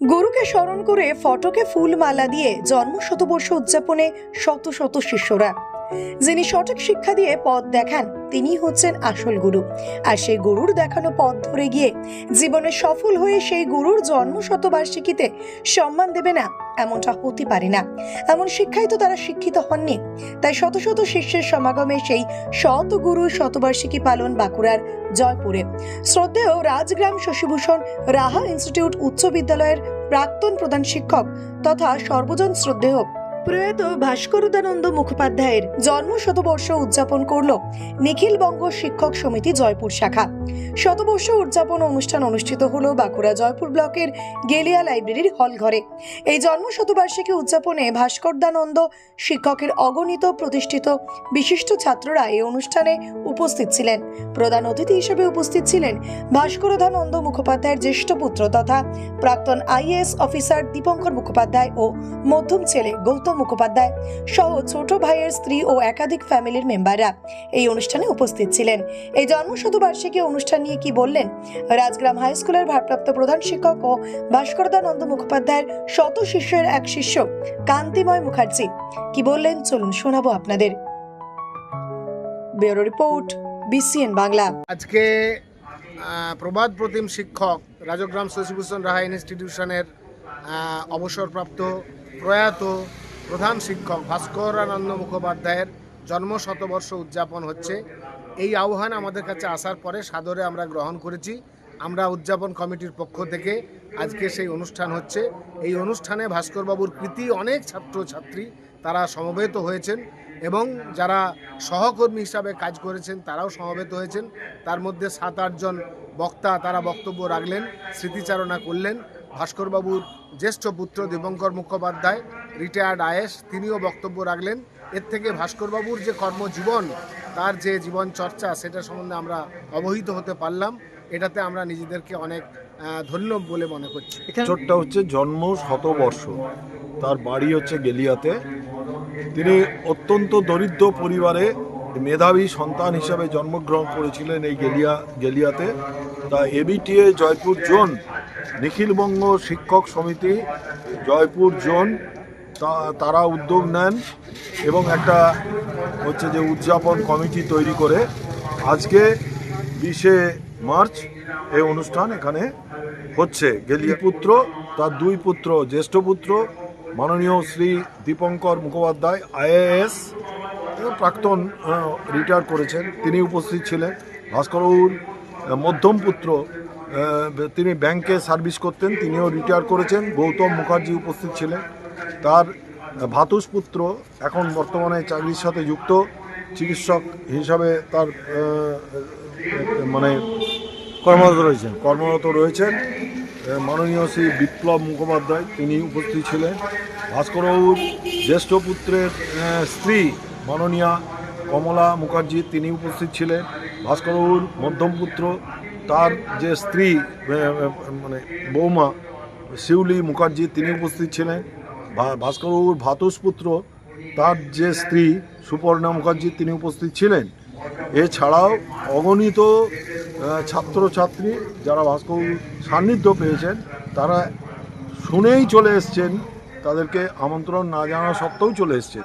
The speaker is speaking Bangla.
গুরুকে স্মরণ করে ফটকে ফুল মালা দিয়ে জন্ম শতবর্ষ উদযাপনে শত শত শিষ্যরা যিনি সঠিক শিক্ষা দিয়ে পথ দেখান তিনি হচ্ছেন আসল গুরু। আর সেই গুরুর দেখানো পথ ধরে গিয়ে জীবনে সফল হয়ে সেই গুরুর জন্ম শতবার্ষিকীতে সম্মান দেবে না, এমনটা হতে পারে না। এমন শিক্ষাই তো তারা শিক্ষিত হননি। তাই শত শত শিষ্যের সমাগমে সেই শত গুরু শতবার্ষিকী পালন বাঁকুড়ার জয়পুরে। শ্রদ্ধেয় রাজগ্রাম শশীভূষণ রাহা ইনস্টিটিউট উচ্চ বিদ্যালয়ের প্রাক্তন প্রধান শিক্ষক তথা সর্বজন শ্রদ্ধেয় প্রয়াত ভাস্করদানন্দ মুখোপাধ্যায়ের জন্ম শতবর্ষ উদযাপন করল নিখিল বঙ্গ শিক্ষক সমিতি জয়পুর শাখা। শতবর্ষ উদযাপন অনুষ্ঠান অনুষ্ঠিত হলো বাঁকুড়া জয়পুর ব্লকের গেলিয়া লাইব্রেরির হল ঘরে এই জন্ম শতবার্ষিকী উদযাপনে ভাস্করদানন্দ শিক্ষকের অগণিত প্রতিষ্ঠিত বিশিষ্ট ছাত্ররা এই অনুষ্ঠানে উপস্থিত ছিলেন। প্রধান অতিথি হিসেবে উপস্থিত ছিলেন ভাস্করদানন্দ মুখোপাধ্যায়ের জ্যেষ্ঠ পুত্র তথা প্রাক্তন আইএএস অফিসার দীপঙ্কর মুখোপাধ্যায় ও মধ্যম ছেলে গৌতম মুখোপাধ্যায় সহ ছোট ভাইয়ের স্ত্রী ও একাধিক ফ্যামিলির মেম্বাররা এই অনুষ্ঠানে উপস্থিত ছিলেন। এই জন্মশতবার্ষিকী অনুষ্ঠান নিয়ে কি বললেন? রাজগ্রাম হাই স্কুলের ভারপ্রাপ্ত প্রধান শিক্ষক ও ভাস্করদানন্দ মুখোপাধ্যায়ের শত শিষ্যের এক শিষ্য, কান্তিময় মুখার্জি। কি বললেন? চলুন শোনাবো আপনাদের। Bureau report, BCN Bangla. আজকে প্রবাদ প্রতিম শিক্ষক রাজগ্রাম শশীভূষণ রাহা ইনস্টিটিউশনের অবসরপ্রাপ্ত প্রয়াত প্রধান শিক্ষক ভাস্করানন্দ মুখোপাধ্যায়ের জন্ম শতবর্ষ উদযাপন হচ্ছে। এই আহ্বান আমাদের কাছে আসার পরে সাদরে আমরা গ্রহণ করেছি। আমরা উদযাপন কমিটির পক্ষ থেকে আজকে সেই অনুষ্ঠান হচ্ছে। এই অনুষ্ঠানে ভাস্করবাবুর কৃতি অনেক ছাত্র ছাত্রী তারা সমবেত হয়েছেন এবং যারা সহকর্মী হিসাবে কাজ করেছেন তারাও সমবেত হয়েছেন। তার মধ্যে সাত আটজন বক্তা তারা বক্তব্য রাখলেন, স্মৃতিচারণা করলেন। ভাস্করবাবুর জ্যেষ্ঠ পুত্র দেবঙ্কর মুখোপাধ্যায় রিটায়ার্ড আয়েস তিনিও বক্তব্য রাখলেন। এর থেকে ভাস্করবাবুর যে কর্মজীবন তার যে জীবন চর্চা সেটা সম্বন্ধে আমরা অবহিত হতে পারলাম। এটাতে আমরা নিজেদেরকে অনেক ধন্য বলে মনে করছি। চোরটা হচ্ছে জন্ম শতবর্ষ। তার বাড়ি হচ্ছে গেলিয়াতে। তিনি অত্যন্ত দরিদ্র পরিবারে মেধাবী সন্তান হিসাবে জন্মগ্রহণ করেছিলেন এই গেলিয়া, গেলিয়াতে। তা এবিটিএ জয়পুর জোন, নিখিলবঙ্গ শিক্ষক সমিতি জয়পুর জোন তারা উদ্যোগ নেন এবং একটা হচ্ছে যে উদযাপন কমিটি তৈরি করে। আজকে বিশে মার্চ এই অনুষ্ঠান এখানে হচ্ছে। গেলিয়া পুত্র, তার দুই পুত্র, জ্যেষ্ঠ পুত্র, মাননীয় শ্রী দীপঙ্কর মুখোপাধ্যায়, আইএএস প্রাক্তন রিটায়ার করেছেন। তিনি উপস্থিত ছিলেন। ভাস্করবাবুর মধ্যম পুত্র তিনি ব্যাংকে সার্ভিস করতেন তিনিও রিটায়ার করেছেন। গৌতম মুখার্জি উপস্থিত ছিলেন। তার ভাতুষ পুত্র এখন বর্তমানে চাকরির সাথে যুক্ত। চিকিৎসক হিসাবে তার মানে কর্মরত রয়েছেন। কর্মরত রয়েছেন। মাননীয় শ্রী বিপ্লব মুখোপাধ্যায় তিনি উপস্থিত ছিলেন। ভাস্করবাবুর জ্যেষ্ঠ পুত্রের স্ত্রী মাননীয়া কমলা মুখার্জি, তিনি উপস্থিত ছিলেন। ভাস্করবাবুর মধ্যম পুত্র, তার যে স্ত্রী মানে বৌমা, শিউলি মুখার্জি, তিনি উপস্থিত ছিলেন। ভাস্করবাবুর ভাতুষ পুত্র, তার যে স্ত্রী, সুপর্ণা মুখার্জি, তিনি উপস্থিত ছিলেন। এছাড়াও অগণিত ছাত্রছাত্রী যারা ভাস্করবাবুর সান্নিধ্য পেয়েছেন, তারা শুনেই চলে এসছেন। তাদেরকে আমন্ত্রণ না জানা সত্ত্বেও চলে এসছেন।